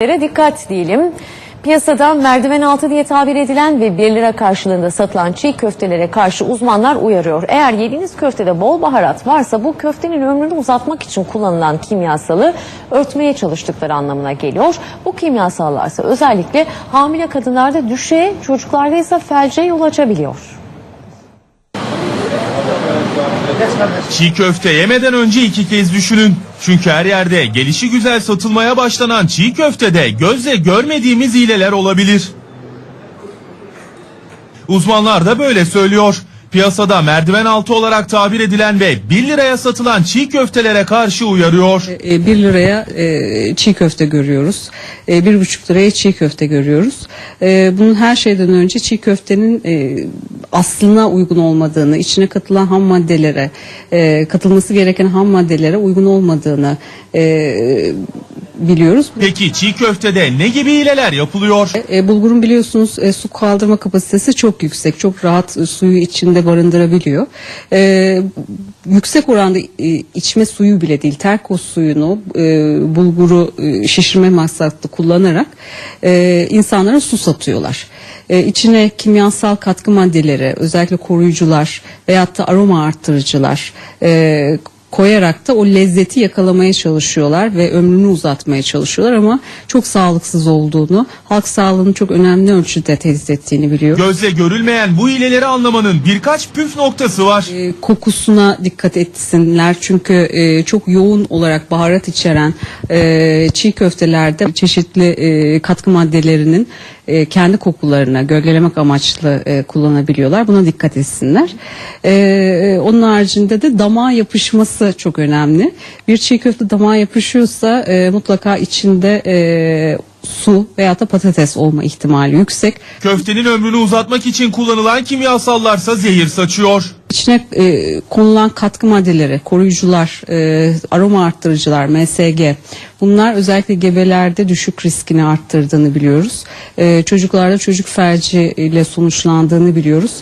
Dikkat diyelim. Piyasada merdiven altı diye tabir edilen ve 1 lira karşılığında satılan çiğ köftelere karşı uzmanlar uyarıyor. Eğer yediğiniz köftede bol baharat varsa bu köftenin ömrünü uzatmak için kullanılan kimyasalı örtmeye çalıştıkları anlamına geliyor. Bu kimyasallarsa özellikle hamile kadınlarda düşe, çocuklarda ise felce yol açabiliyor. Çiğ köfte yemeden önce iki kez düşünün. Çünkü her yerde gelişi güzel satılmaya başlanan çiğ köftede gözle görmediğimiz hileler olabilir. Uzmanlar da böyle söylüyor. Piyasada merdiven altı olarak tabir edilen ve 1 liraya satılan çiğ köftelere karşı uyarıyor. 1 liraya e, çiğ köfte görüyoruz. E, bir buçuk liraya çiğ köfte görüyoruz. E, bunun her şeyden önce çiğ köftenin e, aslına uygun olmadığını, içine katılan ham maddelere, e, katılması gereken ham maddelere uygun olmadığını e, biliyoruz. Peki çiğ köftede ne gibi hileler yapılıyor? E, bulgurun biliyorsunuz e, su kaldırma kapasitesi çok yüksek. Çok rahat e, suyu içinde barındırabiliyor. E, yüksek oranda e, içme suyu bile değil, terkos suyunu, e, bulguru e, şişirme maksatlı kullanarak e, insanlara su satıyorlar. E, içine kimyasal katkı maddeleri, özellikle koruyucular veyahut da aroma arttırıcılar e, koyarak da o lezzeti yakalamaya çalışıyorlar ve ömrünü uzatmaya çalışıyorlar ama çok sağlıksız olduğunu, halk sağlığını çok önemli ölçüde tehdit ettiğini biliyor. Gözle görülmeyen bu hileleri anlamanın birkaç püf noktası var. E, kokusuna dikkat etsinler çünkü e, çok yoğun olarak baharat içeren e, çiğ köftelerde çeşitli e, katkı maddelerinin e, kendi kokularına gölgelemek amaçlı e, kullanabiliyorlar. Buna dikkat etsinler. E, onun haricinde de damağa yapışması çok önemli. Bir çiğ köfte damağa yapışıyorsa e, mutlaka içinde e, su veya da patates olma ihtimali yüksek. Köftenin ömrünü uzatmak için kullanılan kimyasallarsa zehir saçıyor. İçine e, konulan katkı maddeleri, koruyucular, e, aroma arttırıcılar, MSG bunlar özellikle gebelerde düşük riskini arttırdığını biliyoruz. E, çocuklarda çocuk felci ile sonuçlandığını biliyoruz.